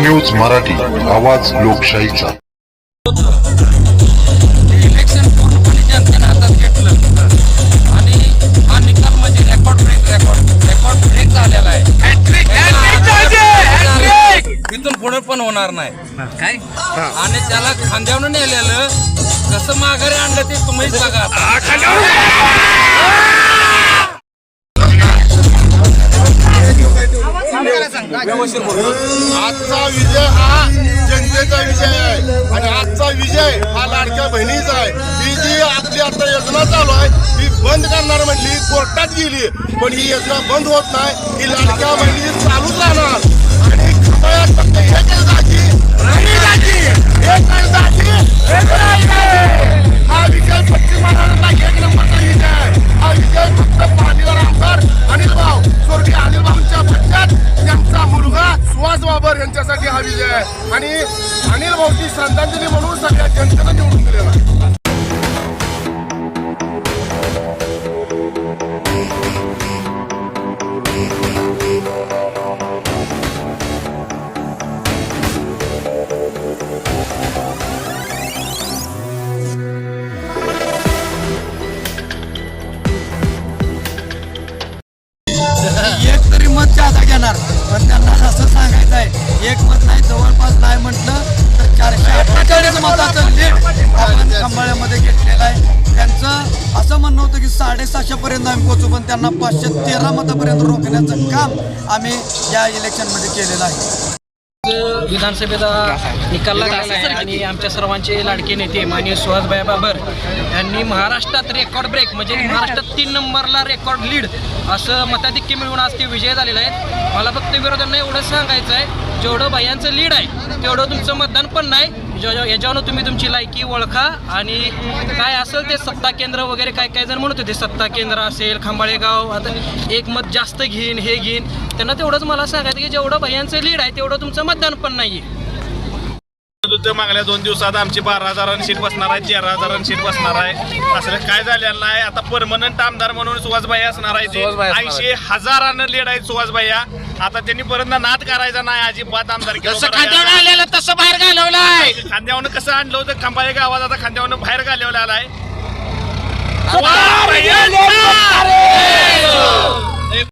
News Marathi आवाज लोकशाहीचा. Election पूर्णपणे जनतेने हातात घेतलं आणि हा निकाल म्हणजे record break record record break झालेला आहे पुढे पण होणार नाही. काय? आणि त्याला खांद्यावरून नेलेलं कसं माघारी आणलं ते तुम्हीच बघा आजचा विजय हा जनतेचा विजय आहे. आणि आजचा विजय हा लाडक्या बहिणीचा आहे. ही जी आपली आता योजना चालू आहे ही बंद करणार म्हटली कोर्टात गेली पण ही योजना बंद होत नाही. ही लाडक्या सुहास यांच्यासाठी हा विजय आहे. आणि अनिल भाऊची श्रद्धांजली म्हणून सगळ्या जनतेनं निवडून दिलेला आहे. एक तरी मत जादा घेणार पण त्यांना असं सांगायचं आहे एक मत नाही जवळपास नाही म्हटलं तर चारशे अठ्ठेचाळीस मताचं लीड आपण खंबाळ्यामध्ये घेतलेलं आहे. त्यांचं असं म्हणणं होतं की साडेसातशे पर्यंत आम्ही पोहोचू पण त्यांना पाचशे तेरा मतापर्यंत रोखण्याचं काम आम्ही या इलेक्शनमध्ये केलेलं आहे. विधानसभेचा निकाल लागला आहे आणि आमच्या सर्वांचे लाडके नेते माननीय सुहासभाई बाबर यांनी महाराष्ट्रात रेकॉर्ड ब्रेक म्हणजे महाराष्ट्रात तीन नंबरला रेकॉर्ड लीड असं मताधिक्य मिळवून आज ते विजय झालेले आहेत. मला फक्त विरोधांना एवढं सांगायचं आहे जेवढं भैयांचं लीड आहे तेवढं तुमचं मतदान पण नाही. जो- जो- याच्यावरून तुम्ही तुमची लायकी ओळखा आणि काय असेल ते सत्ता केंद्र वगैरे काय काय जण म्हणत होते सत्ता केंद्र असेल खांबाळे गाव आता एक मत जास्त घेईन हे घेईन. त्यांना तेवढंच मला सांगायचं की जेवढं भैयांचं लीड आहे तेवढं तुमचं मतदान पण नाही आहे मागल्या दोन दिवसात आमची बारा हजारांनी सीट बसणार आहे तेरा हजारांनी सीट बसणार आहे. असं काय झालेलं नाही आता परमनंट आमदार म्हणून सुहासबाई असणार आहे ते. ऐंशी हजारानं लीड आहे सुहासबाईया आता त्यांनी परत नाद करायचा नाही अजिबात आमदार आलेलं तसं बाहेर घालवलं. आहे खांद्यावनं कसं आणलं होतं? खंबाळे गावात आता खांद्यावनं बाहेर घालवलं आलाय